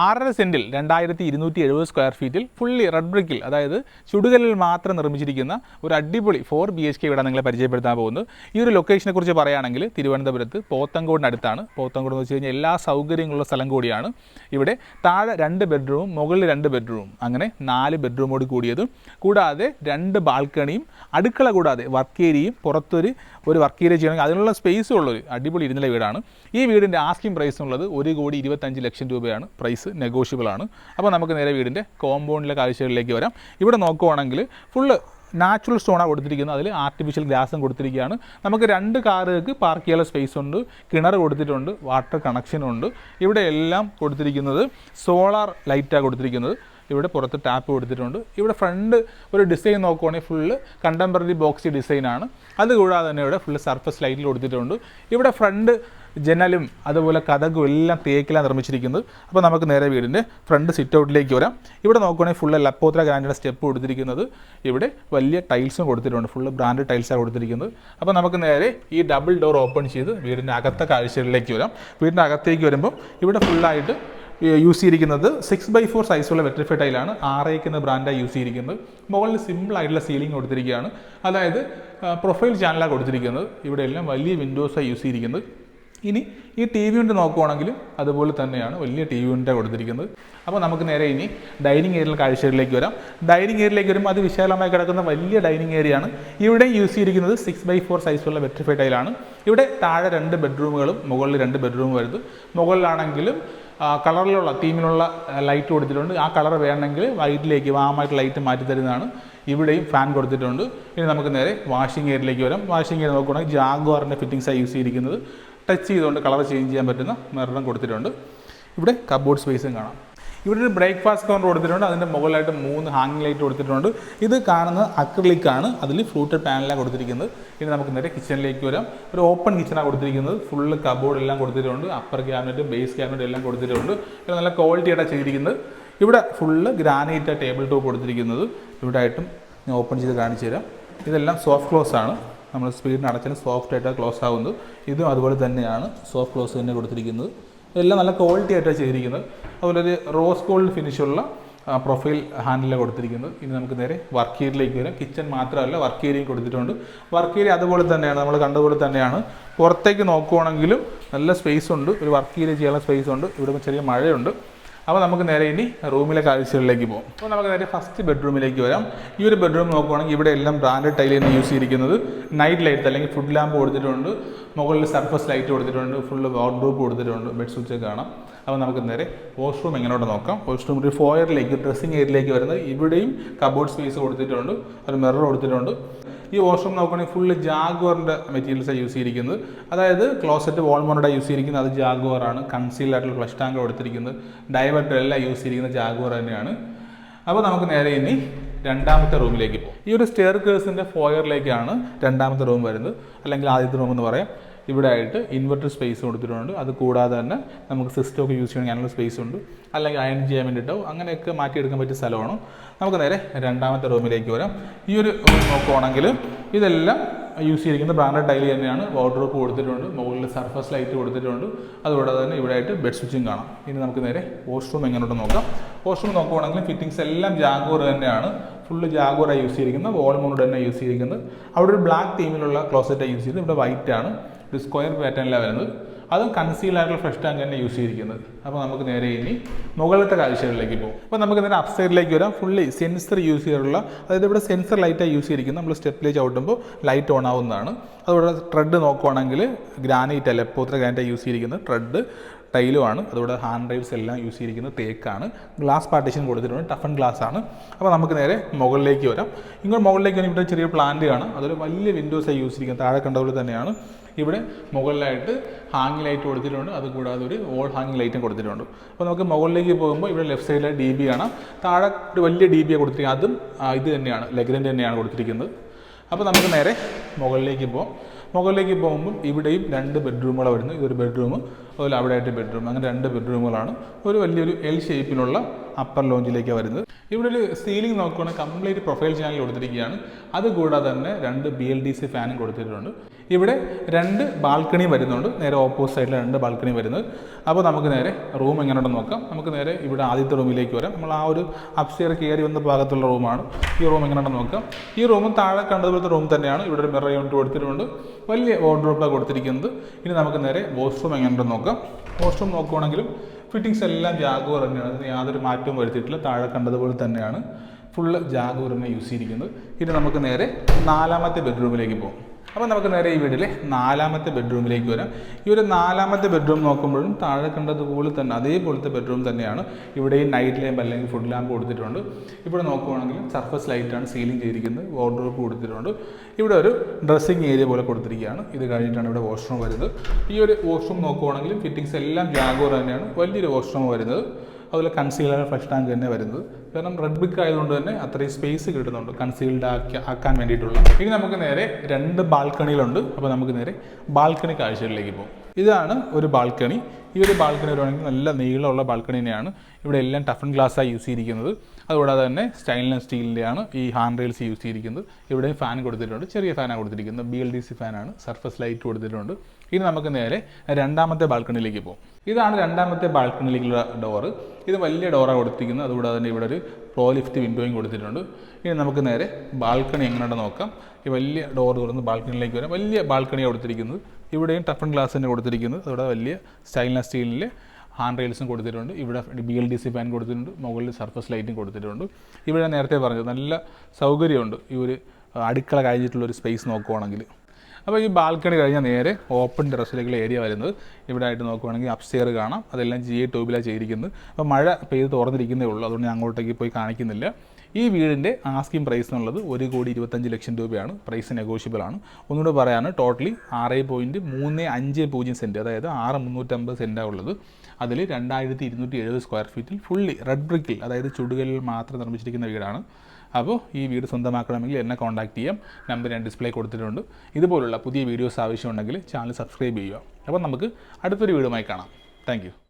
ആറര സെന്റിൽ രണ്ടായിരത്തി ഇരുന്നൂറ്റി എഴുപത് സ്ക്വയർ ഫീറ്റിൽ ഫുള്ളി റെഡ് ബ്രിക്കിൽ അതായത് ചുടുകലിൽ മാത്രം നിർമ്മിച്ചിരിക്കുന്ന ഒരു അടിപൊളി ഫോർ ബി എച്ച് കെ ഇവിടെ നിങ്ങളെ പരിചയപ്പെടുത്താൻ പോകുന്നത്. ഈ ഒരു ലൊക്കേഷനെ കുറിച്ച് പറയുകയാണെങ്കിൽ തിരുവനന്തപുരത്ത് പോത്തങ്കോടിനടുത്താണ് പോത്തങ്കോട് എന്ന് വെച്ച് കഴിഞ്ഞാൽ എല്ലാ സൗകര്യങ്ങളുള്ള സ്ഥലം കൂടിയാണ്. ഇവിടെ താഴെ രണ്ട് ബെഡ്റൂമും മുകളിൽ രണ്ട് ബെഡ്റൂം അങ്ങനെ നാല് ബെഡ്റൂമോട് കൂടിയതും. കൂടാതെ രണ്ട് ബാൽക്കണിയും അടുക്കള കൂടാതെ വർക്ക് ഏരിയയും പുറത്തൊരു ഒരു വർക്ക് ഏരിയ ചെയ്യണമെങ്കിൽ അതിനുള്ള സ്പേസും ഉള്ളൊരു അടിപൊളി ഇരുന്നില വീടാണ്. ഈ വീടിന്റെ ആസ്കിംഗ് പ്രൈസ് എന്നുള്ളത് ഒരു കോടി ഇരുപത്തഞ്ച് ലക്ഷം രൂപയാണ് പ്രൈസ് നെഗോഷ്യബിൾ ആണ്. അപ്പോൾ നമുക്ക് നേരെ വീടിന്റെ കോമ്പൗണ്ടിലെ കാഴ്ചകളിലേക്ക് വരാം. ഇവിടെ നോക്കുവാണെങ്കിൽ ഫുള്ള് നാച്ചുറൽ സ്റ്റോണാണ് കൊടുത്തിരിക്കുന്നത്. അതിൽ ആർട്ടിഫിഷ്യൽ ഗ്രാസും കൊടുത്തിരിക്കുകയാണ്. നമുക്ക് രണ്ട് കാറുകൾക്ക് പാർക്ക് ചെയ്യാനുള്ള സ്പേസ് ഉണ്ട്. കിണർ കൊടുത്തിട്ടുണ്ട്. വാട്ടർ കണക്ഷനും ഉണ്ട്. ഇവിടെ എല്ലാം കൊടുത്തിരിക്കുന്നത് സോളാർ ലൈറ്റാണ് കൊടുത്തിരിക്കുന്നത്. ഇവിടെ പുറത്ത് ടാപ്പ് കൊടുത്തിട്ടുണ്ട്. ഇവിടെ ഫ്രണ്ട് ഒരു ഡിസൈൻ നോക്കുവാണെങ്കിൽ ഫുള്ള് കണ്ടംപററി ബോക്സി ഡിസൈനാണ് അതുകൂടാതെ തന്നെ ഇവിടെ ഫുള്ള് സർഫസ് ലൈറ്റിൽ കൊടുത്തിട്ടുണ്ട്. ഇവിടെ ഫ്രണ്ട് ജനലും അതുപോലെ കഥകും എല്ലാം തേക്കിലാണ് നിർമ്മിച്ചിരിക്കുന്നത്. അപ്പോൾ നമുക്ക് നേരെ വീടിന്റെ ഫ്രണ്ട് സിറ്റ് ഔട്ടിലേക്ക് വരാം. ഇവിടെ നോക്കുകയാണെങ്കിൽ ഫുള്ള് ലപ്പോത്ര ഗ്രാൻഡിന്റെ സ്റ്റെപ്പ് കൊടുത്തിരിക്കുന്നത്. ഇവിടെ വലിയ ടൈൽസും കൊടുത്തിട്ടുണ്ട്. ഫുള്ള് ബ്രാൻഡ് ടൈൽസാണ് കൊടുത്തിരിക്കുന്നത്. അപ്പോൾ നമുക്ക് നേരെ ഈ ഡബിൾ ഡോർ ഓപ്പൺ ചെയ്ത് വീടിന്റെ അകത്തെ കാഴ്ചകളിലേക്ക് വരാം. വീടിന്റെ അകത്തേക്ക് വരുമ്പം ഇവിടെ ഫുള്ളായിട്ട് യൂസ് ചെയ്തിരിക്കുന്നത്. സിക്സ് ബൈ ഫോർ സൈസുള്ള വെട്രിഫൈഡ് ടൈലാണ് ആർ ഐക്ക് എന്ന ബ്രാൻഡായി യൂസ് ചെയ്തിരിക്കുന്നത്. മുകളിൽ സിമ്പിൾ ആയിട്ടുള്ള സീലിംഗ് കൊടുത്തിരിക്കുകയാണ്. അതായത് പ്രൊഫൈൽ ചാനലാണ് കൊടുത്തിരിക്കുന്നത്. ഇവിടെ എല്ലാം വലിയ വിൻഡോസായി യൂസ് ചെയ്തിരിക്കുന്നത്. ഇനി ഈ ടി വി യൂണിറ്റ് നോക്കുവാണെങ്കിലും അതുപോലെ തന്നെയാണ് വലിയ ടി വി കൊണ്ടാണ് കൊടുത്തിരിക്കുന്നത്. അപ്പോൾ നമുക്ക് നേരെ ഇനി ഡൈനിങ് ഏരിയയിൽ കാഴ്ചകളിലേക്ക് വരാം. ഡൈനിങ് ഏരിയയിലേക്ക് വരുമ്പോൾ അത് വിശാലമായി കിടക്കുന്ന വലിയ ഡൈനിങ് ഏരിയയാണ് ഇവിടെ യൂസ് ചെയ്തിരിക്കുന്നത് സിക്സ് ബൈ ഫോർ സൈസുള്ള വെട്രിഫൈഡ് ടൈലാണ് ഇവിടെ താഴെ രണ്ട് ബെഡ്റൂമുകളും മുകളിൽ രണ്ട് ബെഡ്റൂം വരുന്നത് മുകളിലാണെങ്കിലും കളറിലുള്ള തീമിലുള്ള ലൈറ്റ് കൊടുത്തിട്ടുണ്ട്. ആ കളർ വേണമെങ്കിൽ വൈറ്റിലേക്ക് വാമായിട്ട് ലൈറ്റ് മാറ്റി തരുന്നതാണ്. ഇവിടെയും ഫാൻ കൊടുത്തിട്ടുണ്ട്. ഇനി നമുക്ക് നേരെ വാഷിംഗ് ഏരിയയിലേക്ക് വരാം. വാഷിംഗ് ഏരിയ നോക്കുകയാണെങ്കിൽ ജാഗ്വാറിന്റെ ഫിറ്റിങ്സാണ് യൂസ് ചെയ്തിരിക്കുന്നത്. ടച്ച് ചെയ്തുകൊണ്ട് കളർ ചേഞ്ച് ചെയ്യാൻ പറ്റുന്ന മെറണം കൊടുത്തിട്ടുണ്ട്. ഇവിടെ കബോർഡ് സ്പേസും കാണാം. ഇവിടെ ഒരു ബ്രേക്ക്ഫാസ്റ്റ് കൗണ്ടർ കൊടുത്തിട്ടുണ്ട്. അതിന്റെ മുകളിലായിട്ട് മൂന്ന് ഹാങ്ങിങ് ലൈറ്റ് കൊടുത്തിട്ടുണ്ട്. ഇത് കാണുന്നത് അക്രിലിക് ആണ്. അതിൽ ഫ്ലൂട്ടഡ് പാനലാണ് കൊടുത്തിരിക്കുന്നത്. ഇനി നമുക്ക് നേരെ കിച്ചണിലേക്ക് വരാം. ഒരു ഓപ്പൺ കിച്ചണാണ് കൊടുത്തിരിക്കുന്നത്. ഫുള്ള് കബോർഡ് എല്ലാം കൊടുത്തിട്ടുണ്ട്. അപ്പർ ക്യാബിനറ്റ് ബേസ് ക്യാബിനറ്റ് എല്ലാം കൊടുത്തിട്ടുണ്ട്. ഇവിടെ നല്ല ക്വാളിറ്റി ആയിട്ടാണ് ചെയ്തിരിക്കുന്നത്. ഇവിടെ ഫുള്ള് ഗ്രാനൈറ്റ് ടേബിൾ ടോപ്പ് കൊടുത്തിരിക്കുന്നത്. ഇവിടെ ആയിട്ടും ഞാൻ ഓപ്പൺ ചെയ്ത് കാണിച്ചു തരാം. ഇതെല്ലാം സോഫ്റ്റ് ക്ലോസ് ആണ്. നമ്മൾ സ്പീഡിന് അടച്ചാൽ സോഫ്റ്റ് ആയിട്ടാണ് ക്ലോസ് ആവുന്നത്. ഇതും അതുപോലെ തന്നെയാണ് സോഫ്റ്റ് ക്ലോസ് തന്നെ കൊടുത്തിരിക്കുന്നത്. ഇതെല്ലാം നല്ല ക്വാളിറ്റി ആയിട്ടാണ് ചെയ്തിരിക്കുന്നത്. അതുപോലെ ഒരു റോസ് ഗോൾഡ് ഫിനിഷുള്ള പ്രൊഫൈൽ ഹാൻഡിലാണ് കൊടുത്തിരിക്കുന്നത്. ഇനി നമുക്ക് നേരെ വർക്ക് ഏരിയയിലേക്ക് വരാം. കിച്ചൺ മാത്രമല്ല വർക്ക് ഏരിയയും കൊടുത്തിട്ടുണ്ട്. വർക്ക് ഏരിയ അതുപോലെ തന്നെയാണ് നമ്മൾ കണ്ടതുപോലെ തന്നെയാണ്. പുറത്തേക്ക് നോക്കുവാണെങ്കിലും നല്ല സ്പേസ് ഉണ്ട്. ഒരു വർക്ക് ഏരിയ ചെയ്യാനുള്ള സ്പേസ് ഉണ്ട്. ഇവിടെ ചെറിയ മഴയുണ്ട്. അപ്പോൾ നമുക്ക് നേരെ ഇനി റൂമിലെ കാഴ്ചകളിലേക്ക് പോകും. അപ്പോൾ നമുക്ക് നേരെ ഫസ്റ്റ് ബെഡ്റൂമിലേക്ക് വരാം. ഈ ഒരു ബെഡ്റൂം നോക്കുവാണെങ്കിൽ ഇവിടെ എല്ലാം ബ്രാൻഡഡ് ടൈൽ തന്നെ യൂസ് ചെയ്തിരിക്കുന്നത്. നൈറ്റ് ലൈറ്റ് അല്ലെങ്കിൽ ഫുഡ് ലാമ്പ് കൊടുത്തിട്ടുണ്ട്. മുകളിൽ സർഫസ് ലൈറ്റ് കൊടുത്തിട്ടുണ്ട്. ഫുള്ള് വാർഡ്രോബ് കൊടുത്തിട്ടുണ്ട്. ബെഡ് സ്വിച്ച് കാണാം. അപ്പോൾ നമുക്ക് നേരെ വാഷ്റൂം എങ്ങനോട്ട് നോക്കാം. വാഷ്റൂം ഒരു ഫോയറിലേക്ക് ഡ്രസ്സിങ് ഏരിയയിലേക്ക് വരുന്നത് ഇവിടെയും കബോർഡ് സ്പേസ് കൊടുത്തിട്ടുണ്ട്. ഒരു മിറർ കൊടുത്തിട്ടുണ്ട്. ഈ വാഷ്റൂം നോക്കുകയാണെങ്കിൽ ഫുള്ള് ജാഗ്വറിന്റെ മെറ്റീരിയൽസാണ് യൂസ് ചെയ്തിരിക്കുന്നത്. അതായത് ക്ലോസറ്റ് വാൾമോണോടെ യൂസ് ചെയ്തിരിക്കുന്നത്. അത് ജാഗ്വറാണ് കൺസീൽഡ് ആയിട്ടുള്ള ഫ്ലഷ് ടാങ്ക് കൊടുത്തിരിക്കുന്നത് ഡൈവർട്ടർ എല്ലാം യൂസ് ചെയ്തിരിക്കുന്നത് ജാഗ്വർ തന്നെയാണ്. അപ്പോൾ നമുക്ക് നേരെ ഇനി രണ്ടാമത്തെ റൂമിലേക്ക് പോകും. ഈ ഒരു സ്റ്റെയർ കേഴ്സിന്റെ ഫോയറിലേക്കാണ് രണ്ടാമത്തെ റൂം വരുന്നത്. അല്ലെങ്കിൽ ആദ്യത്തെ റൂം എന്ന് പറയാം. ഇവിടെ ആയിട്ട് ഇൻവെർട്ടർ സ്പേസ് കൊടുത്തിട്ടുണ്ട്. അത് കൂടാതെ തന്നെ നമുക്ക് സിസ്റ്റം ഒക്കെ യൂസ് ചെയ്യണമെങ്കിൽ അതിനുള്ള സ്പേസ് ഉണ്ട്. അല്ലെങ്കിൽ അയൺ ചെയ്യാൻ വേണ്ടിയിട്ടോ അങ്ങനെയൊക്കെ മാറ്റിയെടുക്കാൻ പറ്റിയ സ്ഥലമാണ്. നമുക്ക് നേരെ രണ്ടാമത്തെ റൂമിലേക്ക് വരാം. ഈ ഒരു റൂം നോക്കുവാണെങ്കിൽ ഇതെല്ലാം യൂസ് ചെയ്തിരിക്കുന്ന ബ്രാൻഡഡ് ടൈൽ തന്നെയാണ്. വാർഡ്രോപ്പ് കൊടുത്തിട്ടുണ്ട്. മുകളിൽ സർഫസ് ലൈറ്റ് കൊടുത്തിട്ടുണ്ട്. അതുകൂടാതെ തന്നെ ഇവിടെ ആയിട്ട് ബെഡ് സ്വിച്ചും കാണാം. ഇനി നമുക്ക് നേരെ വാഷ്റൂം എങ്ങോട്ട് നോക്കാം. വാഷ്റൂം നോക്കുവാണെങ്കിൽ ഫിറ്റിങ്സ് എല്ലാം ജാഗോർ തന്നെയാണ്. ഫുള്ള് ജാഗോറാണ് യൂസ് ചെയ്തിരിക്കുന്നത്. വോൾമോണോട് മൗണ്ട് തന്നെ യൂസ് ചെയ്തിരിക്കുന്നത്. അവിടെ ഒരു ബ്ലാക്ക് തീമിലുള്ള ക്ലോസറ്റാണ് യൂസ് ചെയ്തത്. ഇവിടെ വൈറ്റ് ആണ്. ഒരു സ്ക്വയർ പാറ്റേണിലാണ് വരുന്നത്. അതും കൺസീൽ ആയിട്ടുള്ള ഫ്രഷ് ടാങ്ക് തന്നെ യൂസ് ചെയ്തിരിക്കുന്നത്. അപ്പോൾ നമുക്ക് നേരെ ഇനി മുകളിലത്തെ കാഴ്ചകളിലേക്ക് പോകും അപ്പോൾ നമുക്ക് നേരെ അപ്സൈഡിലേക്ക് വരാം. ഫുള്ളി സെൻസർ യൂസ് ചെയ്തിട്ടുള്ള അതായത് ഇവിടെ സെൻസർ ലൈറ്റാണ് യൂസ് ചെയ്തിരിക്കുന്നത്. നമ്മൾ സ്റ്റെപ്പിലേക്ക് ചവിട്ടുമ്പോൾ ലൈറ്റ് ഓൺ ആവുന്നതാണ്. അതുപോലെ ട്രെഡ് നോക്കുവാണെങ്കിൽ ഗ്രാനൈറ്റ് അല്ല എപ്പോത്ര ഗ്രാനൈറ്റ് യൂസ് ചെയ്തിരിക്കുന്നത് ട്രെഡ് ടൈലുമാണ്. അതുകൂടെ ഹാൻഡ് ഡ്രൈവ്സ് എല്ലാം യൂസ് ചെയ്തിരിക്കുന്നത് തേക്കാണ് ഗ്ലാസ് പാർട്ടീഷൻ കൊടുത്തിട്ടുണ്ട്. ടഫൺ ഗ്ലാസ് ആണ്. അപ്പോൾ നമുക്ക് നേരെ മുകളിലേക്ക് വരാം. ഇങ്ങോട്ട് മുകളിലേക്ക് വരാൻ ഇവിടെ ചെറിയ പ്ലാന്റ് കാണാം. അതൊരു വലിയ വിൻഡോസായി യൂസ് ചെയ്തിരിക്കുന്നത്. താഴെ കണ്ടതുപോലെ തന്നെയാണ്. ഇവിടെ മുകളിലായിട്ട് ഹാങ്ങിങ് ലൈറ്റ് കൊടുത്തിട്ടുണ്ട്. അതുകൂടാതെ ഒരു ഓൾ ഹാങ്ങിങ് ലൈറ്റും കൊടുത്തിട്ടുണ്ട്. അപ്പോൾ നമുക്ക് മുകളിലേക്ക് പോകുമ്പോൾ ഇവിടെ ലെഫ്റ്റ് സൈഡിലെ ഡി ബി ആണ് താഴെ ഒരു വലിയ ഡി ബി കൊടുത്തിരിക്കുന്നത്. അതും ഇത് തന്നെയാണ്. ലെഗ്രന്റ് തന്നെയാണ് കൊടുത്തിരിക്കുന്നത്. അപ്പോൾ നമുക്ക് നേരെ മുകളിലേക്ക് പോകാം മുകളിലേക്ക് പോകുമ്പോൾ ഇവിടെയും രണ്ട് ബെഡ്റൂമുകൾ വരുന്നു. ഇതൊരു ബെഡ്റൂം അതുപോലെ അവിടെ ആയിട്ട് ബെഡ്റൂം അങ്ങനെ രണ്ട് ബെഡ്റൂമുകളാണ് ഒരു വലിയൊരു എൽ ഷേപ്പിലുള്ള അപ്പർ ലോഞ്ചിലേക്കാണ് വരുന്നത്. ഇവിടെ ഒരു സീലിംഗ് നോക്കുകയാണെങ്കിൽ കംപ്ലീറ്റ് പ്രൊഫൈൽ ചാനൽ കൊടുത്തിരിക്കുകയാണ്. അതുകൂടാതെ തന്നെ രണ്ട് ബി എൽ ഡി സി ഫാനും കൊടുത്തിട്ടുണ്ട്. ഇവിടെ രണ്ട് ബാൽക്കണി വരുന്നുണ്ട്. നേരെ ഓപ്പോസിറ്റ് സൈഡിൽ രണ്ട് ബാൽക്കണി വരുന്നത്. അപ്പോൾ നമുക്ക് നേരെ റൂം എങ്ങനെയുണ്ടെന്ന് നോക്കാം. നമുക്ക് നേരെ ഇവിടെ ആദ്യത്തെ റൂമിലേക്ക് വരാം. നമ്മൾ ആ ഒരു അപ്സ്റ്റെയർ കയറി വന്ന ഭാഗത്തുള്ള റൂമാണ് ഈ റൂം എങ്ങനെയുണ്ടെന്ന് നോക്കാം. ഈ റൂമും താഴെ കണ്ടതുപോലത്തെ റൂം തന്നെയാണ്. ഇവിടെ ഒരു മിറർ യൂണിറ്റ് കൊടുത്തിട്ടുണ്ട്. വലിയ വാർഡ്രോബാണ് കൊടുത്തിരിക്കുന്നത്. ഇനി നമുക്ക് നേരെ വാഷ്റൂം എങ്ങനെയുണ്ടെന്ന് നോക്കാം. വാഷ്റൂം നോക്കുവാണെങ്കിലും ഫിറ്റിങ്സ് എല്ലാം ജാഗോർ തന്നെയാണ്. അതിന് യാതൊരു മാറ്റവും വരുത്തിയിട്ടില്ല. താഴെ കണ്ടതുപോലെ തന്നെയാണ്. ഫുള്ള് ജാഗോർ തന്നെ യൂസ് ചെയ്തിരിക്കുന്നത്. ഇനി നമുക്ക് നേരെ നാലാമത്തെ ബെഡ്റൂമിലേക്ക് പോകും. അപ്പോൾ നമുക്ക് നേരെ ഈ വീട്ടിലെ നാലാമത്തെ ബെഡ്റൂമിലേക്ക് വരാം. ഈ ഒരു നാലാമത്തെ ബെഡ്റൂം നോക്കുമ്പോഴും താഴെ കണ്ടതുപോലെ തന്നെ അതേപോലത്തെ ബെഡ്റൂം തന്നെയാണ് ഇവിടെയും നൈറ്റ് ലാമ്പ് അല്ലെങ്കിൽ ഫുഡ് ലാമ്പ് കൊടുത്തിട്ടുണ്ട്. ഇവിടെ നോക്കുവാണെങ്കിൽ സർഫസ് ലൈറ്റാണ് സീലിംഗ് ചെയ്തിരിക്കുന്നത് വാർഡ്രോബ് കൊടുത്തിട്ടുണ്ട്. ഇവിടെ ഒരു ഡ്രസ്സിങ് ഏരിയ പോലെ കൊടുത്തിരിക്കുകയാണ്. ഇത് കഴിഞ്ഞിട്ടാണ് ഇവിടെ വാഷ്റൂം വരുന്നത്. ഈ ഒരു വാഷ്റൂം നോക്കുവാണെങ്കിലും ഫിറ്റിങ്സ് എല്ലാം ജാഗോർ തന്നെയാണ്. വലിയൊരു വാഷ്റൂം വരുന്നത്. അതുപോലെ കൺസീലർ ഫ്ലഷ് ടാങ്ക് തന്നെ വരുന്നത്. കാരണം റെഡ് ബിക്ക് ആയതുകൊണ്ട് തന്നെ അത്രയും സ്പേസ് കിട്ടുന്നുണ്ട് കൺസീൽഡ് ആക്കി ആക്കാൻ വേണ്ടിയിട്ടുള്ള. ഇനി നമുക്ക് നേരെ രണ്ട് ബാൽക്കണിയിലുണ്ട് അപ്പോൾ നമുക്ക് നേരെ ബാൽക്കണി കാഴ്ചകളിലേക്ക് പോകും. ഇതാണ് ഒരു ബാൽക്കണി. ഈ ഒരു ബാൽക്കണി വരുവാണെങ്കിൽ നല്ല നീളമുള്ള ബാൽക്കണി തന്നെയാണ്. ഇവിടെ എല്ലാം ടഫൺ ഗ്ലാസ്സായി യൂസ് ചെയ്തിരിക്കുന്നത്. അതുകൂടാതെ തന്നെ സ്റ്റൈൻലെസ് സ്റ്റീലിന്റെയാണ് ഈ ഹാൻഡ് റെയിൽസ് യൂസ് ചെയ്തിരിക്കുന്നത്. ഇവിടെ ഫാൻ കൊടുത്തിട്ടുണ്ട്. ചെറിയ ഫാനാണ് കൊടുത്തിരിക്കുന്നത്. ബി എൽ ഡി സി ഫാനാണ്. സർഫസ് ലൈറ്റ് കൊടുത്തിട്ടുണ്ട്. ഇനി നമുക്ക് നേരെ രണ്ടാമത്തെ ബാൽക്കണിയിലേക്ക് പോകും. ഇതാണ് രണ്ടാമത്തെ ബാൽക്കണിയിലേക്കുള്ള ഡോറ്. ഇത് വലിയ ഡോറാണ് കൊടുത്തിരിക്കുന്നത്. അതുകൂടാതെ തന്നെ ഇവിടെ ഒരു പ്രോ ലിഫ്റ്റ് വിൻഡോയും കൊടുത്തിട്ടുണ്ട്. ഇനി നമുക്ക് നേരെ ബാൽക്കണി എങ്ങനെയുണ്ടെന്ന് നോക്കാം. ഈ വലിയ ഡോർ തുറന്ന് ബാൽക്കണിയിലേക്ക് വരാം. വലിയ ബാൽക്കണിയാണ് കൊടുത്തിരിക്കുന്നത്. ഇവിടെയും ടഫൺ ഗ്ലാസ് തന്നെ കൊടുത്തിരിക്കുന്നത് അതോടെ വലിയ സ്റ്റൈൻലെസ് സ്റ്റീലിൽ ഹാൻഡ് റെയിൽസും കൊടുത്തിട്ടുണ്ട്. ഇവിടെ B L D C fan കൊടുത്തിട്ടുണ്ട്. മുകളിൽ സർഫസ് ലൈറ്റും കൊടുത്തിട്ടുണ്ട്. ഇവിടെ നേരത്തെ പറഞ്ഞത് നല്ല സൗകര്യമുണ്ട്. ഈ ഒരു അടുക്കള കഴിഞ്ഞിട്ടുള്ള ഒരു സ്പേസ് നോക്കുവാണെങ്കിൽ അപ്പോൾ ഈ ബാൽക്കണി കഴിഞ്ഞാൽ നേരെ ഓപ്പൺ ടെറസിലേക്കുള്ള ഏരിയ വരുന്നത്. ഇവിടെ ആയിട്ട് നോക്കുവാണെങ്കിൽ അപ്സ്റ്റെയർ കാണാം. അതെല്ലാം ജി എ ട്യൂബിലാണ് ചെയ്തിരിക്കുന്നത്. അപ്പോൾ മഴ പെയ്ത് തുറന്നിരിക്കുന്നേ ഉള്ളൂ. അതുകൊണ്ട് ഞാൻ അങ്ങോട്ടേക്ക് പോയി കാണിക്കുന്നില്ല. ഈ വീടിന്റെ ആസ്കിംഗ് പ്രൈസ് എന്നുള്ളത് ഒരു കോടി ഇരുപത്തഞ്ച് ലക്ഷം രൂപയാണ്. പ്രൈസ് നെഗോഷ്യബിൾ ആണ്. ഒന്നുകൂടെ പറയാണ് ടോട്ടലി ആറ് പോയിന്റ് മൂന്ന് അഞ്ച് പൂജ്യം സെന്റ് അതായത് ആറ് മുന്നൂറ്റമ്പത് സെന്റാണ് ഉള്ളത്. അതിൽ രണ്ടായിരത്തി ഇരുന്നൂറ്റി എഴുപത് സ്ക്വയർ ഫീറ്റിൽ ഫുള്ളി റെഡ് ബ്രിക്കിൽ അതായത് ചുടുകളിൽ മാത്രം നിർമ്മിച്ചിരിക്കുന്ന വീടാണ്. അപ്പോൾ ഈ വീട് സ്വന്തമാക്കണമെങ്കിൽ എന്നെ കോൺടാക്ട് ചെയ്യാം. നമ്പർ ഞാൻ ഡിസ്പ്ലേ കൊടുത്തിട്ടുണ്ട്. ഇതുപോലുള്ള പുതിയ വീഡിയോസ് ആവശ്യമുണ്ടെങ്കിൽ ചാനൽ സബ്സ്ക്രൈബ് ചെയ്യുക. അപ്പോൾ നമുക്ക് അടുത്തൊരു വീഡിയോമായി കാണാം. താങ്ക്